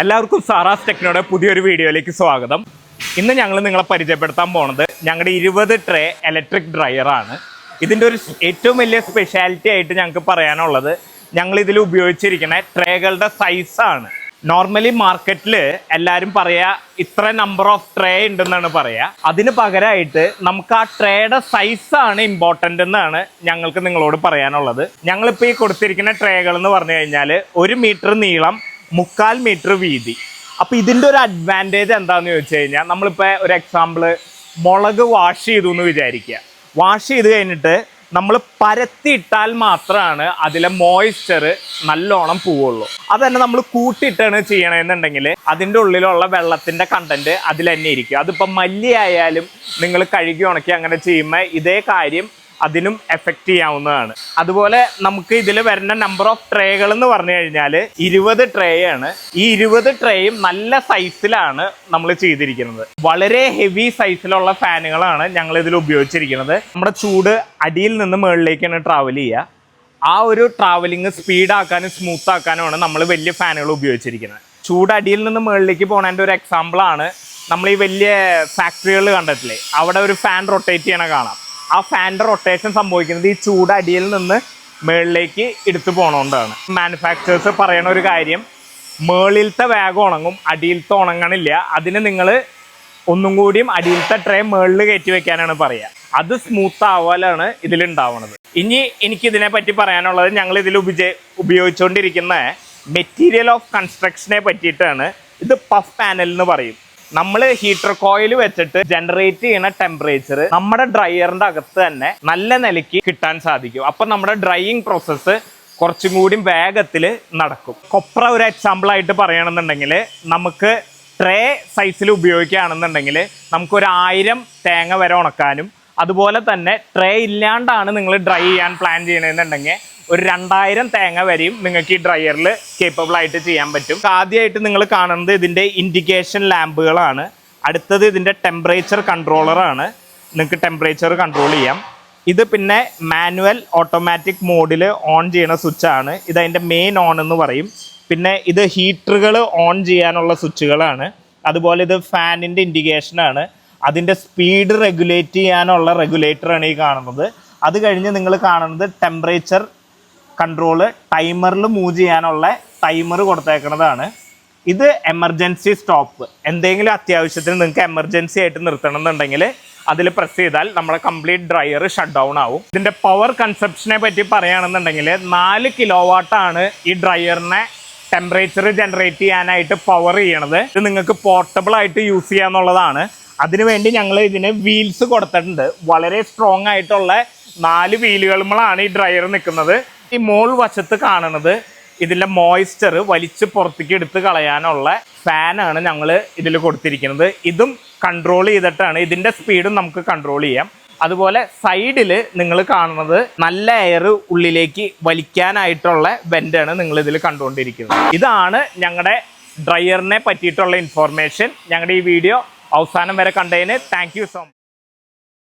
എല്ലാവർക്കും സാറാസ് ടെക്നോയുടെ പുതിയൊരു വീഡിയോയിലേക്ക് സ്വാഗതം. ഇന്ന് ഞങ്ങൾ നിങ്ങളെ പരിചയപ്പെടുത്താൻ പോണത് ഞങ്ങളുടെ ഇരുപത് ട്രേ ഇലക്ട്രിക് ഡ്രയറാണ് ഇതിന്റെ ഒരു ഏറ്റവും വലിയ സ്പെഷ്യാലിറ്റി ആയിട്ട് ഞങ്ങൾക്ക് പറയാനുള്ളത് ഞങ്ങൾ ഇതിൽ ഉപയോഗിച്ചിരിക്കുന്ന ട്രേകളുടെ സൈസാണ് നോർമലി മാർക്കറ്റിൽ എല്ലാവരും പറയുക ഇത്ര നമ്പർ ഓഫ് ട്രേ ഉണ്ടെന്നാണ് പറയുക അതിന് പകരമായിട്ട് നമുക്ക് ആ ട്രേയുടെ സൈസാണ് ഇമ്പോർട്ടന്റ് എന്നാണ് ഞങ്ങൾക്ക് നിങ്ങളോട് പറയാനുള്ളത്. ഞങ്ങളിപ്പോൾ ഈ കൊടുത്തിരിക്കുന്ന ട്രേകൾ എന്ന് പറഞ്ഞു കഴിഞ്ഞാൽ ഒരു മീറ്റർ നീളം മുക്കാൽ മീറ്റർ വീതി. അപ്പൊ ഇതിന്റെ ഒരു അഡ്വാന്റേജ് എന്താന്ന് ചോദിച്ചു കഴിഞ്ഞാൽ നമ്മളിപ്പോ ഒരു എക്സാമ്പിൾ മുളക് വാഷ് ചെയ്തു എന്ന് വിചാരിക്കുക വാഷ് ചെയ്ത് കഴിഞ്ഞിട്ട് നമ്മൾ പരത്തിയിട്ടാൽ മാത്രമാണ് അതിലെ മോയ്സ്ചർ നല്ലോണം പോവുള്ളൂ. അത് തന്നെ നമ്മൾ കൂട്ടിയിട്ടാണ് ചെയ്യണമെന്നുണ്ടെങ്കിൽ അതിന്റെ ഉള്ളിലുള്ള വെള്ളത്തിന്റെ കണ്ടന്റ് അതിൽ തന്നെ ഇരിക്കും. അതിപ്പോൾ മല്ലി ആയാലും നിങ്ങൾ കഴുകി ഉണക്കി അങ്ങനെ ചെയ്യുമ്പോൾ ഇതേ കാര്യം അതിനും എഫക്റ്റ് ചെയ്യാവുന്നതാണ്. അതുപോലെ നമുക്ക് ഇതിൽ വരുന്ന നമ്പർ ഓഫ് ട്രേകൾ എന്ന് പറഞ്ഞു കഴിഞ്ഞാൽ ഇരുപത് ട്രേ ആണ്. ഈ ഇരുപത് ട്രേയും നല്ല സൈസിലാണ് നമ്മൾ ചെയ്തിരിക്കുന്നത്. വളരെ ഹെവി സൈസിലുള്ള ഫാനുകളാണ് ഞങ്ങൾ ഇതിൽ ഉപയോഗിച്ചിരിക്കുന്നത്. നമ്മുടെ ചൂട് അടിയിൽ നിന്ന് മുകളിലേക്കാണ് ട്രാവൽ ചെയ്യുക. ആ ഒരു ട്രാവലിങ് സ്പീഡാക്കാനും സ്മൂത്ത് ആക്കാനുമാണ് നമ്മൾ വലിയ ഫാനുകൾ ഉപയോഗിച്ചിരിക്കുന്നത്. ചൂട് അടിയിൽ നിന്ന് മുകളിലേക്ക് പോണതിന്റെ ഒരു എക്സാമ്പിളാണ് നമ്മൾ ഈ വലിയ ഫാക്ടറികൾ കണ്ടിട്ടില്ലേ? അവിടെ ഒരു ഫാൻ റൊട്ടേറ്റ് ചെയ്യണ കാണാം. ആ ഫാന്റെ റൊട്ടേഷൻ സംഭവിക്കുന്നത് ഈ ചൂട് അടിയിൽ നിന്ന് മേളിലേക്ക് എടുത്തു പോണോണ്ടാണ്. മാനുഫാക്ചേഴ്സ് പറയണ ഒരു കാര്യം മേളിലത്തെ വേഗം ഉണങ്ങും അടിയിലത്തെ ഉണങ്ങണില്ല. അതിന് നിങ്ങൾ ഒന്നും കൂടിയും അടിയിലത്തെ ട്രേ മേളിൽ കയറ്റി വെക്കാനാണ് പറയുക അത് സ്മൂത്ത് ആവാലാണ് ഇതിലുണ്ടാവുന്നത് ഇനി എനിക്ക് ഇതിനെ പറ്റി പറയാനുള്ളത് ഞങ്ങൾ ഇതിൽ ഉപജ ഉപയോഗിച്ചുകൊണ്ടിരിക്കുന്ന മെറ്റീരിയൽ ഓഫ് കൺസ്ട്രക്ഷനെ പറ്റിയിട്ടാണ് ഇത് പഫ് പാനൽ എന്ന് പറയും. നമ്മൾ ഹീറ്റർ കോയിൽ വെച്ചിട്ട് ജനറേറ്റ് ചെയ്യുന്ന ടെമ്പറേച്ചർ നമ്മുടെ ഡ്രയറിന്റെ അകത്ത് തന്നെ നല്ല നിലയ്ക്ക് കിട്ടാൻ സാധിക്കും. അപ്പൊ നമ്മുടെ ഡ്രൈയിങ് പ്രോസസ്സ് കുറച്ചും കൂടി വേഗത്തിൽ നടക്കും. കൊപ്ര ഒരു എക്സാമ്പിൾ ആയിട്ട് പറയണമെന്നുണ്ടെങ്കിൽ നമുക്ക് ട്രേ സൈസിൽ ഉപയോഗിക്കുകയാണെന്നുണ്ടെങ്കിൽ നമുക്കൊരു ആയിരം തേങ്ങ വരെ ഉണക്കാനും അതുപോലെ തന്നെ ട്രേ ഇല്ലാണ്ടാണ് നിങ്ങൾ ഡ്രൈ ചെയ്യാൻ പ്ലാൻ ചെയ്യണമെന്നുണ്ടെങ്കിൽ ഒരു രണ്ടായിരം തേങ്ങ വരെയും നിങ്ങൾക്ക് ഈ ഡ്രയറിൽ കേപ്പബിൾ ആയിട്ട് ചെയ്യാൻ പറ്റും. ആദ്യമായിട്ട് നിങ്ങൾ കാണുന്നത് ഇതിന്റെ ഇൻഡിക്കേഷൻ ലാമ്പുകളാണ് അടുത്തത് ഇതിന്റെ ടെമ്പറേച്ചർ കൺട്രോളറാണ് നിങ്ങൾക്ക് ടെമ്പറേച്ചർ കൺട്രോൾ ചെയ്യാം. ഇത് പിന്നെ മാനുവൽ ഓട്ടോമാറ്റിക് മോഡിൽ ഓൺ ചെയ്യുന്ന സ്വിച്ചാണ് ഇത് അതിന്റെ മെയിൻ ഓൺ എന്ന് പറയും. പിന്നെ ഇത് ഹീറ്ററുകൾ ഓൺ ചെയ്യാനുള്ള സ്വിച്ചുകളാണ് അതുപോലെ ഇത് ഫാനിന്റെ ഇൻഡിക്കേഷനാണ് അതിന്റെ സ്പീഡ് റെഗുലേറ്റ് ചെയ്യാനുള്ള റെഗുലേറ്ററാണ് ഈ കാണുന്നത്. അത് കഴിഞ്ഞ് നിങ്ങൾ കാണുന്നത് ടെമ്പറേച്ചർ കൺട്രോൾ ടൈമറിൽ മൂവ് ചെയ്യാനുള്ള ടൈമർ കൊടുത്തേക്കുന്നതാണ് ഇത് എമർജൻസി സ്റ്റോപ്പ് എന്തെങ്കിലും അത്യാവശ്യത്തിന് നിങ്ങൾക്ക് എമർജൻസി ആയിട്ട് നിർത്തണം എന്നുണ്ടെങ്കിൽ അതിൽ പ്രസ് ചെയ്താൽ നമ്മുടെ കംപ്ലീറ്റ് ഡ്രയർ ഷട്ട് ഡൗൺ ആവും. ഇതിന്റെ പവർ കൺസപ്ഷനെ പറ്റി പറയുകയാണെന്നുണ്ടെങ്കിൽ നാല് കിലോ വാട്ടാണ് ഈ ഡ്രയറിനെ ടെമ്പറേച്ചർ ജനറേറ്റ് ചെയ്യാനായിട്ട് പവർ ചെയ്യണത്. ഇത് നിങ്ങൾക്ക് പോർട്ടബിൾ ആയിട്ട് യൂസ് ചെയ്യാന്നുള്ളതാണ്. അതിനുവേണ്ടി ഞങ്ങൾ ഇതിന് വീൽസ് കൊടുത്തിട്ടുണ്ട്. വളരെ സ്ട്രോങ് ആയിട്ടുള്ള നാല് വീലുകളുമ്പോഴാണ് ഈ ഡ്രയർ നിൽക്കുന്നത്. ഈ മോൾ വശത്ത് കാണുന്നത് ഇതിന്റെ മോയ്സ്ചർ വലിച്ച് പുറത്തേക്ക് എടുത്ത് കളയാനുള്ള ഫാനാണ് ഞങ്ങൾ ഇതിൽ കൊടുത്തിരിക്കുന്നത്. ഇതും കൺട്രോൾ ചെയ്തിട്ടാണ്. ഇതിന്റെ സ്പീഡും നമുക്ക് കൺട്രോൾ ചെയ്യാം. അതുപോലെ സൈഡിൽ നിങ്ങൾ കാണുന്നത് നല്ല എയർ ഉള്ളിലേക്ക് വലിക്കാനായിട്ടുള്ള വെന്റാണ് നിങ്ങൾ ഇതിൽ കണ്ടുകൊണ്ടിരിക്കുന്നത്. ഇതാണ് ഞങ്ങളുടെ ഡ്രയറിനെ പറ്റിയിട്ടുള്ള ഇൻഫോർമേഷൻ ഞങ്ങളുടെ ഈ വീഡിയോ അവസാനം വരെ കണ്ടതിന് താങ്ക് സോ മച്ച്